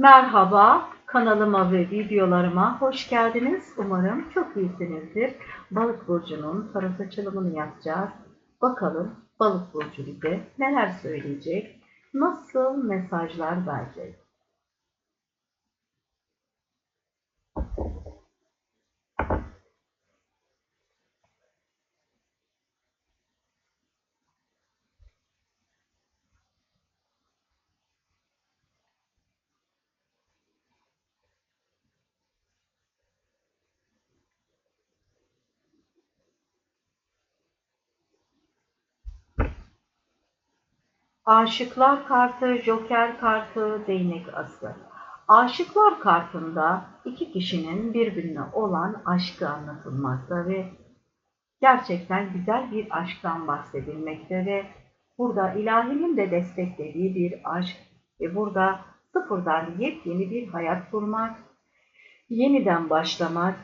Merhaba, kanalıma ve videolarıma hoş geldiniz. Umarım çok iyisinizdir. Balık burcunun tarot açılımını yapacağız. Bakalım balık burcu bize neler söyleyecek, nasıl mesajlar verecek. Aşıklar kartı, Joker kartı, değnek ası. Aşıklar kartında iki kişinin birbirine olan aşkı anlatılmakta ve gerçekten güzel bir aşktan bahsedilmekte ve burada ilahinin de desteklediği bir aşk ve burada sıfırdan yepyeni bir hayat kurmak, yeniden başlamak,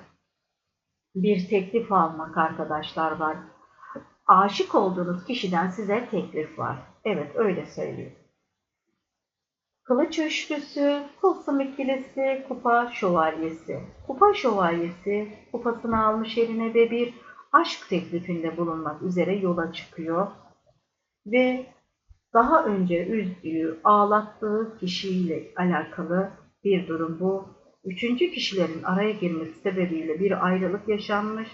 bir teklif almak arkadaşlar var. Aşık olduğunuz kişiden size teklif var. Evet öyle söyleyeyim. Kılıç üçlüsü, tılsım ikilisi, kupa şövalyesi. Kupa şövalyesi kupasını almış eline ve bir aşk teklifinde bulunmak üzere yola çıkıyor. Ve daha önce üzdüğü, ağlattığı kişiyle alakalı bir durum bu. Üçüncü kişilerin araya girmesi sebebiyle bir ayrılık yaşanmış,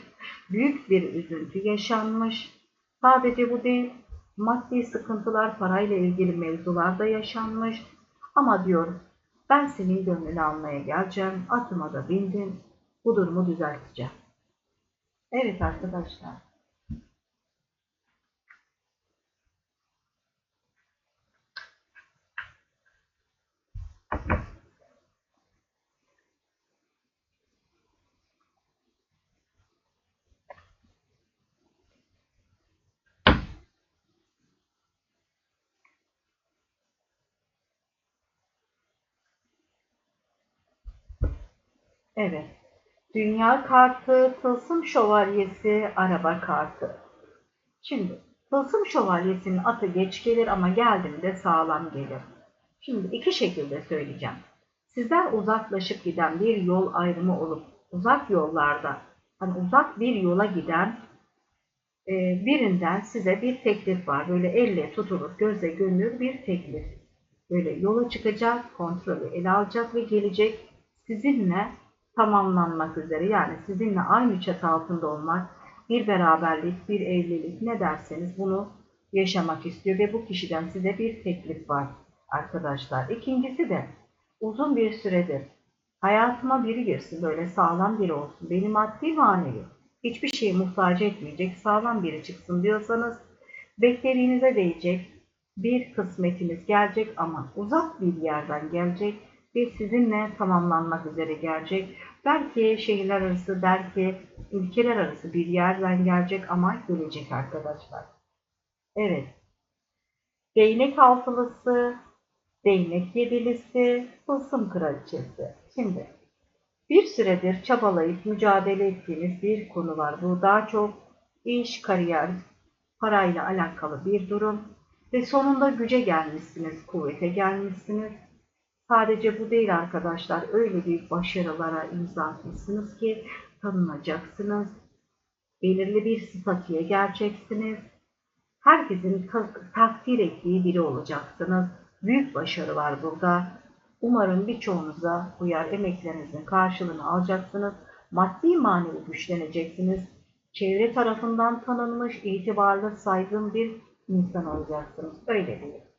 büyük bir üzüntü yaşanmış. Sadece bu değil, maddi sıkıntılar, parayla ilgili mevzular da yaşanmış. Ama diyor, ben senin gönlünü almaya geleceğim, atıma da bindim, bu durumu düzelteceğim. Evet arkadaşlar. Evet. Dünya kartı, tılsım şövalyesi, araba kartı. Şimdi tılsım şövalyesinin atı geç gelir ama geldiğinde sağlam gelir. Şimdi iki şekilde söyleyeceğim. Sizler uzaklaşıp giden bir yol ayrımı olup uzak yollarda, hani uzak bir yola giden e, birinden size bir teklif var. Böyle elle tutulur, göze görünür bir teklif. Böyle yola çıkacak, kontrolü ele alacak ve gelecek sizinle tamamlanmak üzere yani sizinle aynı çatı altında olmak, bir beraberlik, bir evlilik ne derseniz bunu yaşamak istiyor ve bu kişiden size bir teklif var arkadaşlar. İkincisi de uzun bir süredir hayatıma biri girsin böyle sağlam biri olsun, beni maddi manevi hiçbir şeye muhtaç etmeyecek sağlam biri çıksın diyorsanız beklediğinize değecek bir kısmetiniz gelecek ama uzak bir yerden gelecek ve sizinle tamamlanmak üzere gelecek. Belki şehirler arası, belki ülkeler arası bir yerden gelecek ama gelecek arkadaşlar. Evet. Değnek altılısı, değnek yedilisi, tılsım kraliçesi. Şimdi bir süredir çabalayıp mücadele ettiğiniz bir konu var. Bu daha çok iş, kariyer, parayla alakalı bir durum. Ve sonunda güce gelmişsiniz, kuvvete gelmişsiniz Sadece bu değil arkadaşlar. Öyle büyük başarılara imza atmışsınız ki tanınacaksınız. Belirli bir statüye geleceksiniz. Herkesin takdir ettiği biri olacaksınız. Büyük başarı var burada. Umarım birçoğunuza uyar emeklerinizin karşılığını alacaksınız. Maddi manevi güçleneceksiniz. Çevre tarafından tanınmış, itibarlı, saygın bir insan olacaksınız. Öyle değil.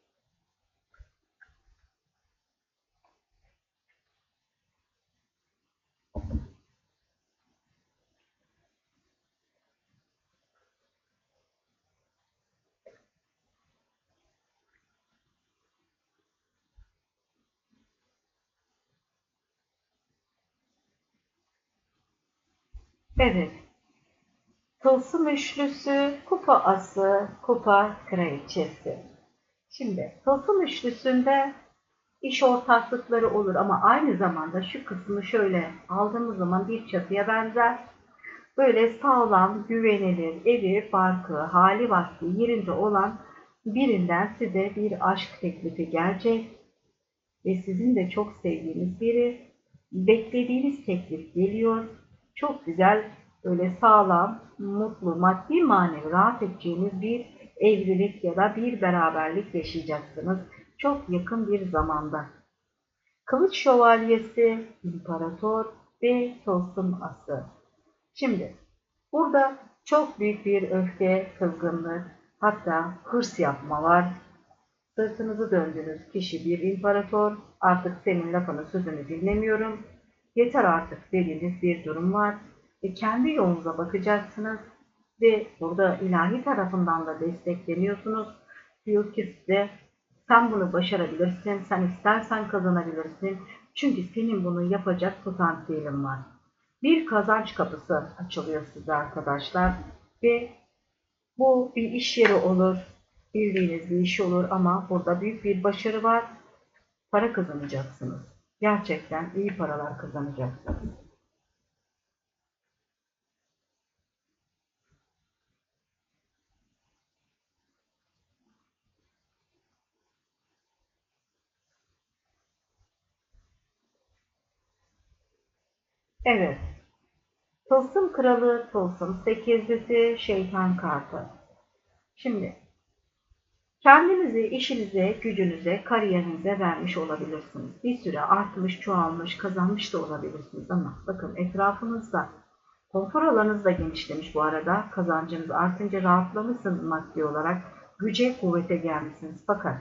Evet. Tılsım üçlüsü, kupa ası, kupa kraliçesi. Şimdi tılsım üçlüsünde iş ortaklıkları olur ama aynı zamanda şu kısmı şöyle aldığımız zaman bir çatıya benzer. Böyle sağlam, güvenilir, evi, barkı, hali vakti yerinde olan birinden size bir aşk teklifi gelecek. ve sizin de çok sevdiğiniz biri beklediğiniz teklif geliyor. Çok güzel, öyle sağlam, mutlu, maddi manevi rahat edeceğiniz bir evlilik ya da bir beraberlik yaşayacaksınız. Çok yakın bir zamanda. Kılıç şövalyesi, imparator ve tılsım ası. Şimdi burada çok büyük bir öfke, kızgınlık, hatta hırs yapma var. Sırtınızı döndüğünüz kişi bir imparator, artık senin lafını sözünü dinlemiyorum, yeter artık dediğiniz bir durum var ve kendi yolunuza bakacaksınız ve burada ilahi tarafından da destekleniyorsunuz. Diyor ki size sen bunu başarabilirsin, sen istersen kazanabilirsin. Çünkü senin bunu yapacak potansiyelin var. Bir kazanç kapısı açılıyor size arkadaşlar ve bu bir iş yeri olur, bildiğiniz bir iş olur ama burada büyük bir başarı var. Para kazanacaksınız. Gerçekten iyi paralar kazanacaksınız. Evet. Tılsım kralı, tılsım sekizlisi, şeytan kartı. Şimdi kendinizi işinize, gücünüze, kariyerinize vermiş olabilirsiniz. Bir süre artmış, çoğalmış, kazanmış da olabilirsiniz ama bakın etrafınızda konfor alanınız da genişlemiş bu arada. Kazancınız artınca rahatlamışsınız maddi olarak. Güce, kuvvete gelmişsiniz. Fakat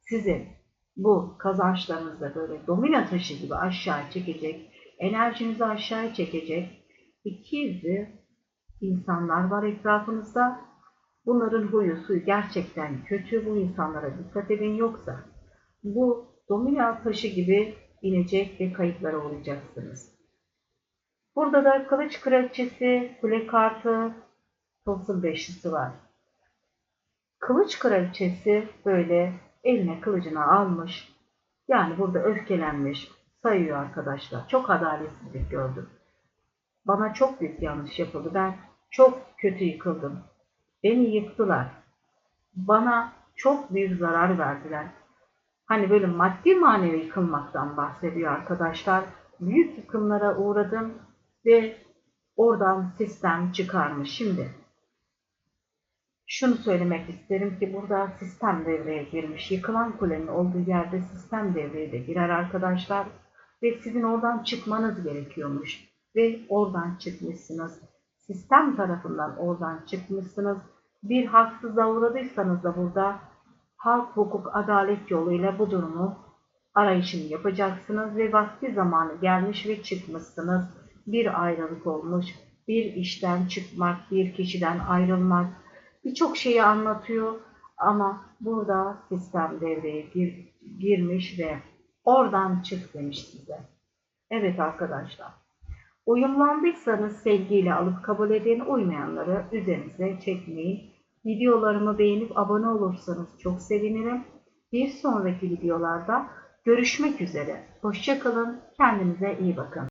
sizin bu kazançlarınızda böyle domino taşı gibi aşağı çekecek, enerjinizi aşağı çekecek iki yüzlü insanlar var etrafınızda. Bunların huyu suyu gerçekten kötü. Bu insanlara dikkat edin yoksa bu domino taşı gibi inecek ve kayıplara uğrayacaksınız. Burada da kılıç kraliçesi, kule kartı, tılsım beşlisi var. Kılıç kraliçesi böyle eline kılıcını almış. Yani burada öfkelenmiş, sayıyor arkadaşlar. Çok adaletsizlik gördüm. Bana çok büyük yanlış yapıldı. Ben çok kötü yıkıldım. Beni yıktılar. Bana çok büyük zarar verdiler. Hani böyle maddi manevi yıkılmaktan bahsediyor arkadaşlar. Büyük yıkımlara uğradım ve oradan sistem çıkarmış. Şimdi şunu söylemek isterim ki burada sistem devreye girmiş. Yıkılan kulenin olduğu yerde sistem devreye de girer arkadaşlar. Ve sizin oradan çıkmanız gerekiyormuş. Ve oradan çıkmışsınız. Sistem tarafından oradan çıkmışsınız. Bir haksızlığa uğradıysanız da burada halk hukuk adalet yoluyla bu durumu arayışını yapacaksınız ve vakti zamanı gelmiş ve çıkmışsınız. Bir ayrılık olmuş, bir işten çıkmak, bir kişiden ayrılmak birçok şeyi anlatıyor ama burada sistem devreye gir, girmiş ve oradan çık demiş size. Evet arkadaşlar. Uyumlandıysanız sevgiyle alıp kabul edin, uymayanları üzerinize çekmeyin. Videolarımı beğenip abone olursanız çok sevinirim. Bir sonraki videolarda görüşmek üzere. Hoşçakalın, kendinize iyi bakın.